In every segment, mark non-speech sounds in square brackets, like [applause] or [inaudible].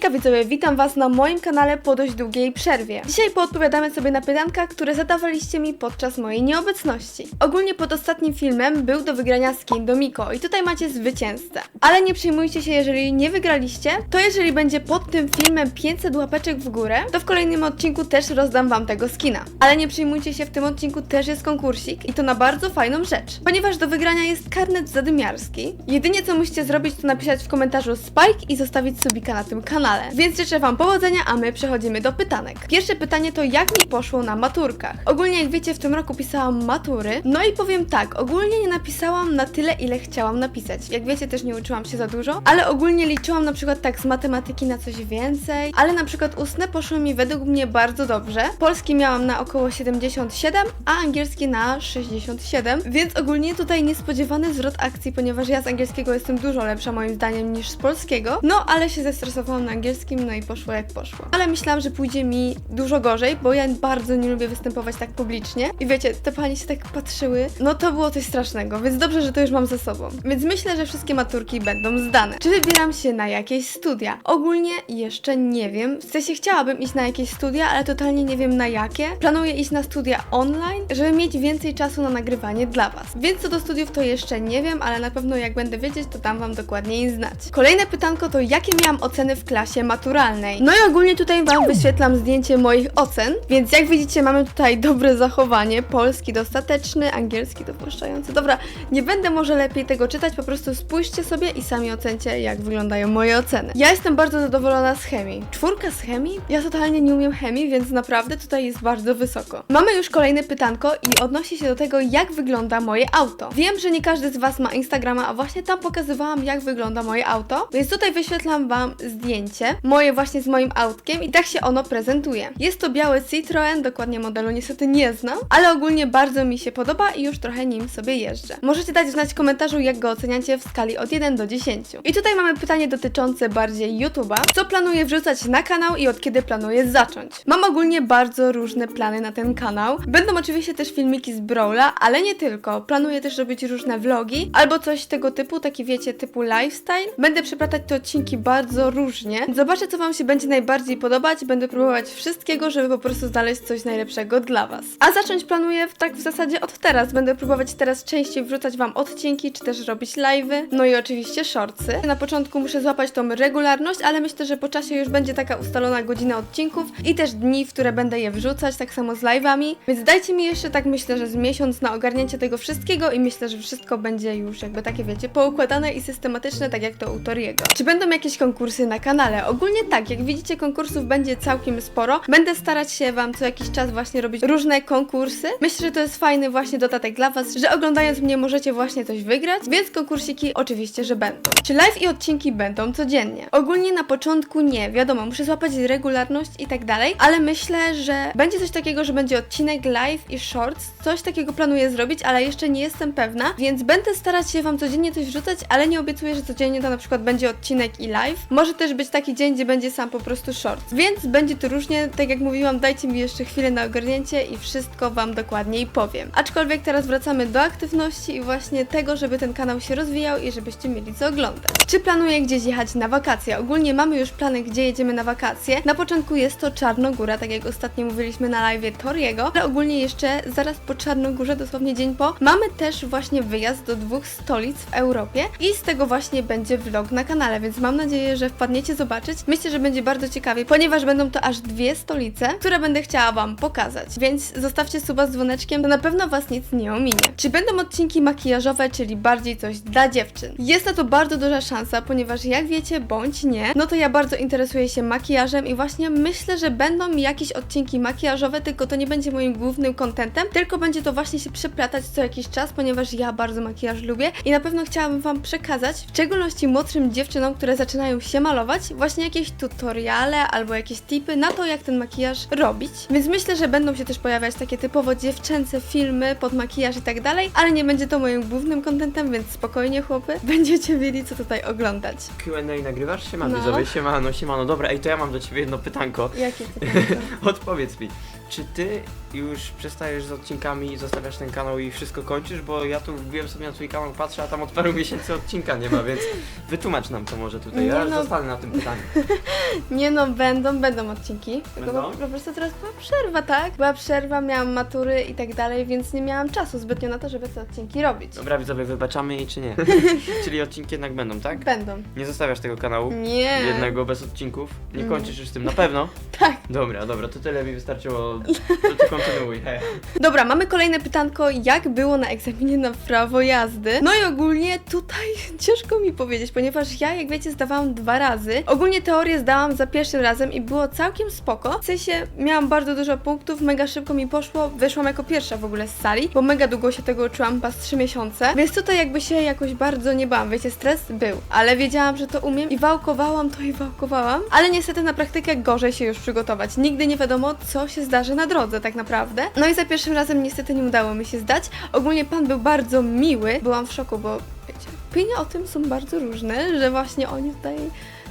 Hejka widzowie, witam was na moim kanale po dość długiej przerwie. Dzisiaj poodpowiadamy sobie na pytanka, które zadawaliście mi podczas mojej nieobecności. Ogólnie pod ostatnim filmem był do wygrania skin do Miko i tutaj macie zwycięzcę. Ale nie przejmujcie się, jeżeli nie wygraliście, to jeżeli będzie pod tym filmem 500 łapeczek w górę, to w kolejnym odcinku też rozdam wam tego skina. Ale nie przejmujcie się, w tym odcinku też jest konkursik i to na bardzo fajną rzecz. Ponieważ do wygrania jest karnet zadymiarski, jedynie co musicie zrobić to napisać w komentarzu Spike i zostawić subika na tym kanale. Więc życzę wam powodzenia, a my przechodzimy do pytanek. Pierwsze pytanie to jak mi poszło na maturkach? Ogólnie jak wiecie w tym roku pisałam matury, no i powiem tak, ogólnie nie napisałam na tyle ile chciałam napisać. Jak wiecie też nie uczyłam się za dużo, ale ogólnie liczyłam na przykład tak z matematyki na coś więcej, ale na przykład ustne poszły mi według mnie bardzo dobrze. Polski miałam na około 77, a angielski na 67, więc ogólnie tutaj niespodziewany zwrot akcji, ponieważ ja z angielskiego jestem dużo lepsza moim zdaniem niż z polskiego. No ale się zestresowałam na angielskim, no i poszło jak poszło. Ale myślałam, że pójdzie mi dużo gorzej, bo ja bardzo nie lubię występować tak publicznie. I wiecie, te panie się tak patrzyły, no to było coś strasznego, więc dobrze, że to już mam ze sobą. Więc myślę, że wszystkie maturki będą zdane. Czy wybieram się na jakieś studia? Ogólnie jeszcze nie wiem. W sensie chciałabym iść na jakieś studia, ale totalnie nie wiem na jakie. Planuję iść na studia online, żeby mieć więcej czasu na nagrywanie dla Was. Więc co do studiów to jeszcze nie wiem, ale na pewno jak będę wiedzieć, to dam Wam dokładniej znać. Kolejne pytanko to jakie miałam oceny w klasie maturalnej? No i ogólnie tutaj Wam wyświetlam zdjęcie moich ocen, więc jak widzicie mamy tutaj dobre zachowanie. Polski dostateczny, angielski dopuszczający. Dobra, nie będę może lepiej tego czytać, po prostu spójrzcie sobie i sami ocencie jak wyglądają moje oceny. Ja jestem bardzo zadowolona z chemii. Czwórka z chemii? Ja totalnie nie umiem chemii, więc naprawdę tutaj jest bardzo wysoko. Mamy już kolejne pytanko i odnosi się do tego, jak wygląda moje auto. Wiem, że nie każdy z Was ma Instagrama, a właśnie tam pokazywałam, jak wygląda moje auto, więc tutaj wyświetlam Wam zdjęcie, moje właśnie z moim autkiem i tak się ono prezentuje. Jest to biały Citroen, dokładnie modelu niestety nie znam, ale ogólnie bardzo mi się podoba i już trochę nim sobie jeżdżę. Możecie dać znać w komentarzu, jak go oceniacie w skali od 1 do 10. I tutaj mamy pytanie dotyczące bardziej YouTube'a. Co planuję wrzucać na kanał i od kiedy planuję zacząć? Mam ogólnie bardzo różne plany na ten kanał. Będą oczywiście też filmiki z Brawla, ale nie tylko. Planuję też robić różne vlogi albo coś tego typu, taki wiecie, typu lifestyle. Będę przeplatać te odcinki bardzo różnie. Zobaczę, co Wam się będzie najbardziej podobać. Będę próbować wszystkiego, żeby po prostu znaleźć coś najlepszego dla Was. A zacząć planuję tak w zasadzie od teraz. Będę próbować teraz częściej wrzucać Wam odcinki, czy też robić live'y. No i oczywiście shortsy. Na początku muszę złapać tą regularność, ale myślę, że po czasie już będzie taka ustalona godzina odcinków i też dni, w które będę je wrzucać, tak samo z live'ami. Więc dajcie mi jeszcze tak myślę, że z miesiąc na ogarnięcie tego wszystkiego i myślę, że wszystko będzie już jakby takie wiecie, poukładane i systematyczne, tak jak to u Toriego. Czy będą jakieś konkursy na kanale? Ogólnie tak, jak widzicie konkursów będzie całkiem sporo. Będę starać się Wam co jakiś czas właśnie robić różne konkursy. Myślę, że to jest fajny właśnie dodatek dla Was, że oglądając mnie możecie właśnie coś wygrać, więc konkursiki oczywiście, że będą. Czy live i odcinki będą codziennie? Ogólnie na początku nie, wiadomo, muszę złapać regularność i tak dalej, ale myślę, że będzie coś takiego, że będzie odcinek live i shorts. Coś takiego planuję zrobić, ale jeszcze nie jestem pewna, więc będę starać się Wam codziennie coś wrzucać, ale nie obiecuję, że codziennie to na przykład będzie odcinek i live. Może też być taki dzień, gdzie będzie sam po prostu shorts. Więc będzie to różnie, tak jak mówiłam, dajcie mi jeszcze chwilę na ogarnięcie i wszystko Wam dokładniej powiem. Aczkolwiek teraz wracamy do aktywności i właśnie tego, żeby ten kanał się rozwijał i żebyście mieli co oglądać. Czy planuję gdzieś jechać na wakacje? Ogólnie mamy już plany, gdzie jedziemy na wakacje. Na początku jest to Czarnogóra, tak jak ostatnio mówiliśmy na live Toriego, ale ogólnie jeszcze zaraz po Czarnogórze, dosłownie dzień po, mamy też właśnie wyjazd do dwóch stolic w Europie i z tego właśnie będzie vlog na kanale, więc mam nadzieję, że wpadniecie zobaczyć. Myślę, że będzie bardzo ciekawie, ponieważ będą to aż dwie stolice, które będę chciała Wam pokazać, więc zostawcie suba z dzwoneczkiem, to na pewno Was nic nie ominie. Czy będą odcinki makijażowe, czyli bardziej coś dla dziewczyn? Jest na to bardzo duża szansa, ponieważ jak wiecie, bądź nie, no to ja bardzo interesuję się makijażem i właśnie myślę, że będą jakieś odcinki makijażowe, tylko to nie będzie moim głównym kontentem, tylko będzie to właśnie się przeplatać co jakiś czas, ponieważ ja bardzo makijaż lubię i na pewno chciałabym Wam przekazać, w szczególności młodszym dziewczynom, które zaczynają się malować, właśnie jakieś tutoriale albo jakieś tipy na to, jak ten makijaż robić. Więc myślę, że będą się też pojawiać takie typowo dziewczęce filmy pod makijaż i tak dalej, ale nie będzie to moim głównym kontentem, więc spokojnie chłopy, [laughs] będziecie mieli co tutaj oglądać. Q&A nagrywasz? Siema No. widzowie, siemano, siemano. Dobra, ej, to ja mam do ciebie jedno pytanko. Jakie pytanie? [laughs] Odpowiedz mi, czy ty już przestajesz z odcinkami, zostawiasz ten kanał i wszystko kończysz? Bo ja tu wbiłem sobie na twój kanał, patrzę, a tam od paru miesięcy odcinka nie ma, więc wytłumacz nam to może tutaj. Nie Ja no. zostanę na tym pytaniu. Przestanie. [laughs] Nie no, będą, będą odcinki. Tylko Będą? po, po prostu teraz była przerwa, tak? Była przerwa, miałam matury i tak dalej, więc nie miałam czasu zbytnio na to, żeby te odcinki robić. Dobra, widzowie, wybaczamy jej czy nie? [laughs] Czyli odcinki jednak będą, tak? Będą. Nie zostawiasz tego kanału? Nie. Jednego bez odcinków? Nie Nie. kończysz już z tym, na pewno? [laughs] Tak. Dobra, dobra, to tyle mi wystarczyło. To ty kontynuuj. He. Dobra, mamy kolejne pytanko, jak było na egzaminie na prawo jazdy? No i ogólnie tutaj ciężko mi powiedzieć, ponieważ ja, jak wiecie, zdawałam dwa razy. Ogólnie teorię zdałam za pierwszym razem i było całkiem spoko. W sensie miałam bardzo dużo punktów, mega szybko mi poszło, wyszłam jako pierwsza w ogóle z sali, bo mega długo się tego uczyłam, z 3 miesiące. Więc tutaj jakby się jakoś bardzo nie bałam, wiecie, stres był, ale wiedziałam, że to umiem i wałkowałam to i wałkowałam, ale niestety na praktykę gorzej się już przygotować. Nigdy nie wiadomo, co się zdarzy na drodze tak naprawdę. No i za pierwszym razem niestety nie udało mi się zdać. Ogólnie pan był bardzo miły, byłam w szoku, bo wiecie, opinie o tym są bardzo różne, że właśnie oni tutaj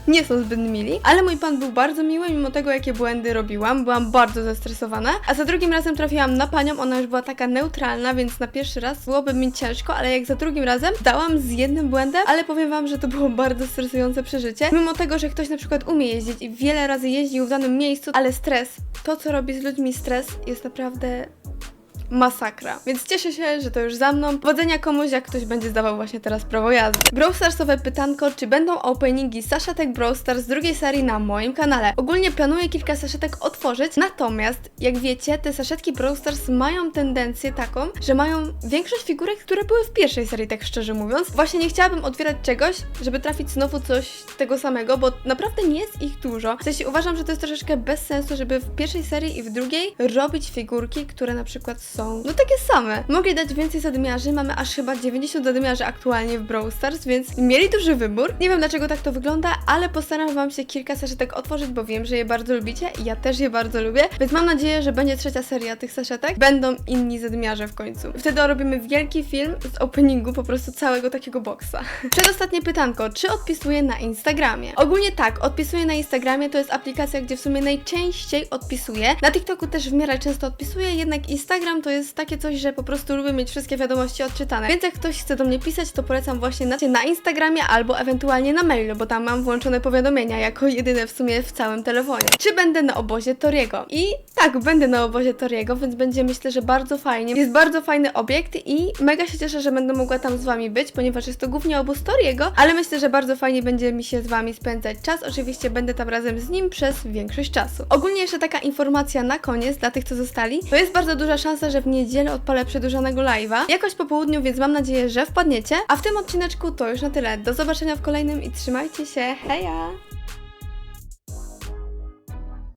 nie są zbyt mili, ale mój pan był bardzo miły, mimo tego jakie błędy robiłam, byłam bardzo zestresowana, a za drugim razem trafiłam na panią, ona już była taka neutralna, więc na pierwszy raz byłoby mi ciężko, ale jak za drugim razem dałam z jednym błędem, ale powiem wam, że to było bardzo stresujące przeżycie, mimo tego, że ktoś na przykład umie jeździć i wiele razy jeździł w danym miejscu, ale stres, to co robi z ludźmi stres jest naprawdę masakra. Więc cieszę się, że to już za mną. Powodzenia komuś, jak ktoś będzie zdawał właśnie teraz prawo jazdy. Brawl Starsowe pytanko, czy będą openingi saszetek Brawl Stars z drugiej serii na moim kanale? Ogólnie planuję kilka saszetek otworzyć, natomiast jak wiecie, te saszetki Brawl Stars mają tendencję taką, że mają większość figurek, które były w pierwszej serii, tak szczerze mówiąc. Właśnie nie chciałabym otwierać czegoś, żeby trafić znowu coś tego samego, bo naprawdę nie jest ich dużo. W sensie uważam, że to jest troszeczkę bez sensu, żeby w pierwszej serii i w drugiej robić figurki, które na przykład są no takie same. Mogli dać więcej zadymiarzy, mamy aż chyba 90 zadymiarzy aktualnie w Brawl Stars, więc mieli duży wybór. Nie wiem dlaczego tak to wygląda, ale postaram wam się kilka saszetek otworzyć, bo wiem, że je bardzo lubicie i ja też je bardzo lubię, więc mam nadzieję, że będzie trzecia seria tych saszetek. Będą inni zadymiarze w końcu. Wtedy robimy wielki film z openingu po prostu całego takiego boksa. [laughs] Przedostatnie pytanko, czy odpisuję na Instagramie? Ogólnie tak, odpisuję na Instagramie, to jest aplikacja, gdzie w sumie najczęściej odpisuję. Na TikToku też w miarę często odpisuję, jednak Instagram to jest takie coś, że po prostu lubię mieć wszystkie wiadomości odczytane. Więc jak ktoś chce do mnie pisać, to polecam właśnie na, na Instagramie albo ewentualnie na mailu, bo tam mam włączone powiadomienia jako jedyne w sumie w całym telefonie. Czy będę na obozie Toriego? I tak, będę na obozie Toriego, więc będzie myślę, że bardzo fajnie. Jest bardzo fajny obiekt i mega się cieszę, że będę mogła tam z wami być, ponieważ jest to głównie obóz Toriego, ale myślę, że bardzo fajnie będzie mi się z wami spędzać czas. Oczywiście będę tam razem z nim przez większość czasu. Ogólnie jeszcze taka informacja na koniec dla tych, co zostali. To jest bardzo duża szansa, że w niedzielę odpalę przedłużonego live'a. Jakoś po południu, więc mam nadzieję, że wpadniecie. A w tym odcineczku to już na tyle. Do zobaczenia w kolejnym i trzymajcie się. Heja!